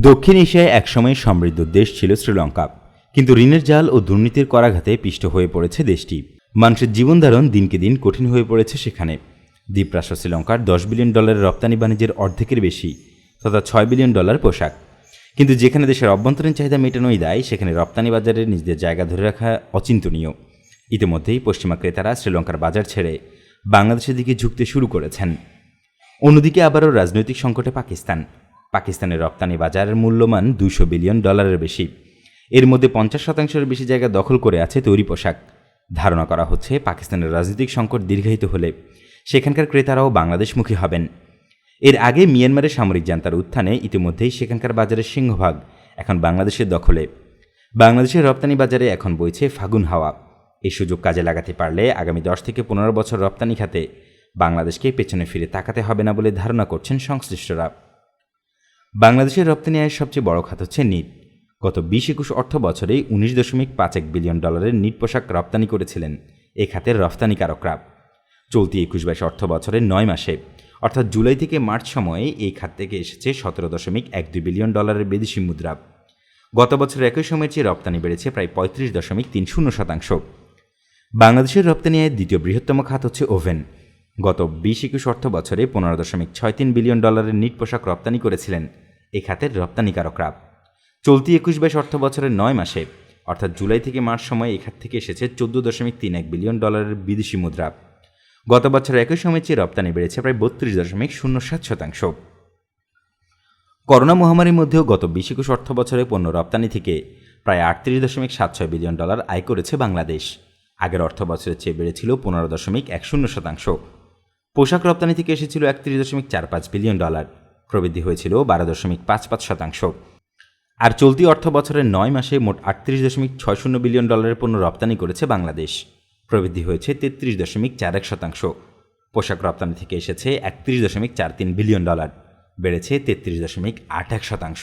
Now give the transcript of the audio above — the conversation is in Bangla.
দক্ষিণ এশিয়ায় একসময় সমৃদ্ধ দেশ ছিল শ্রীলঙ্কা। কিন্তু ঋণের জাল ও দুর্নীতির করাঘাতে পিষ্ট হয়ে পড়েছে দেশটি। মানুষের জীবনধারণ দিনকে দিন কঠিন হয়ে পড়েছে সেখানে। দ্বীপরাষ্ট্র শ্রীলঙ্কার দশ বিলিয়ন ডলারের রপ্তানি বাণিজ্যের অর্ধেকের বেশি তথা ছয় বিলিয়ন ডলার পোশাক। কিন্তু যেখানে দেশের অভ্যন্তরীণ চাহিদা মেটানোই দায়, সেখানে রপ্তানি বাজারে নিজেদের জায়গা ধরে রাখা অচিন্তনীয়। ইতিমধ্যেই পশ্চিমা ক্রেতারা শ্রীলঙ্কার বাজার ছেড়ে বাংলাদেশের দিকে ঝুঁকতে শুরু করেছেন। অন্যদিকে আবারও রাজনৈতিক সংকটে পাকিস্তান। পাকিস্তানের রপ্তানি বাজারের মূল্যমান দুশো বিলিয়ন ডলারের বেশি। এর মধ্যে পঞ্চাশ শতাংশের বেশি জায়গা দখল করে আছে তৈরি পোশাক। ধারণা করা হচ্ছে, পাকিস্তানের রাজনৈতিক সংকট দীর্ঘায়িত হলে সেখানকার ক্রেতারাও বাংলাদেশমুখী হবেন। এর আগে মিয়ানমারের সামরিক জান্তার উত্থানে ইতিমধ্যেই সেখানকার বাজারের সিংহভাগ এখন বাংলাদেশের দখলে। বাংলাদেশের রপ্তানি বাজারে এখন বইছে ফাগুন হাওয়া। এই সুযোগ কাজে লাগাতে পারলে আগামী দশ থেকে পনেরো বছর রপ্তানি খাতে বাংলাদেশকে পেছনে ফিরে তাকাতে হবে না বলে ধারণা করছেন সংশ্লিষ্টরা। বাংলাদেশের রপ্তানি আয়ের সবচেয়ে বড় খাত হচ্ছে নিট। গত বিশ একুশ অর্থ বছরে উনিশ দশমিক পাঁচ এক বিলিয়ন ডলারের নিট পোশাক রপ্তানি করেছিলেন এ খাতের রপ্তানিকারকরা চলতি একুশ বাইশ অর্থ বছরের নয় মাসে, অর্থাৎ জুলাই থেকে মার্চ সময়ে এই খাত থেকে এসেছে সতেরো দশমিক এক দুই বিলিয়ন ডলারের বিদেশি মুদ্রা। গত বছরের একই সময়ের চেয়ে রপ্তানি বেড়েছে প্রায় পঁয়ত্রিশ দশমিক তিন শূন্য শতাংশ। বাংলাদেশের রপ্তানি আয়ের দ্বিতীয় বৃহত্তম খাত হচ্ছে ওভেন। গত বিশ একুশ অর্থ বছরে পনেরো দশমিক ছয় তিন বিলিয়ন ডলারের নিট পোশাক রপ্তানি করেছিলেন এ খাতের রপ্তানিকারকরা। চলতি একুশ বাইশ অর্থ বছরের নয় মাসে, অর্থাৎ জুলাই থেকে মার্চ সময় এ খাত থেকে এসেছে চোদ্দ দশমিক তিন এক বিলিয়ন ডলারের বিদেশি মুদ্রা। গত বছরের একই সময় চেয়ে রপ্তানি বেড়েছে প্রায় বত্রিশ দশমিক শূন্য সাত শতাংশ। করোনা মহামারীর মধ্যেও গত বিশ একুশ অর্থ বছরে পণ্য রপ্তানি থেকে প্রায় আটত্রিশ দশমিক সাত ছয় বিলিয়ন ডলার আয় করেছে বাংলাদেশ। আগের অর্থ বছরের চেয়ে বেড়েছিল পনেরো দশমিক এক শূন্য শতাংশ। পোশাক রপ্তানি থেকে এসেছিল একত্রিশ দশমিক চার পাঁচ বিলিয়ন ডলার। প্রবৃদ্ধি হয়েছিল বারো দশমিক পাঁচ পাঁচ শতাংশ। আর চলতি অর্থ বছরের নয় মাসে মোট আটত্রিশ দশমিক ছয় শূন্য বিলিয়ন ডলারের পণ্য রপ্তানি করেছে বাংলাদেশ। প্রবৃদ্ধি হয়েছে তেত্রিশ দশমিক চার এক শতাংশ। পোশাক রপ্তানি থেকে এসেছে একত্রিশ দশমিক চার তিন বিলিয়ন ডলার। বেড়েছে তেত্রিশ দশমিক আট এক শতাংশ।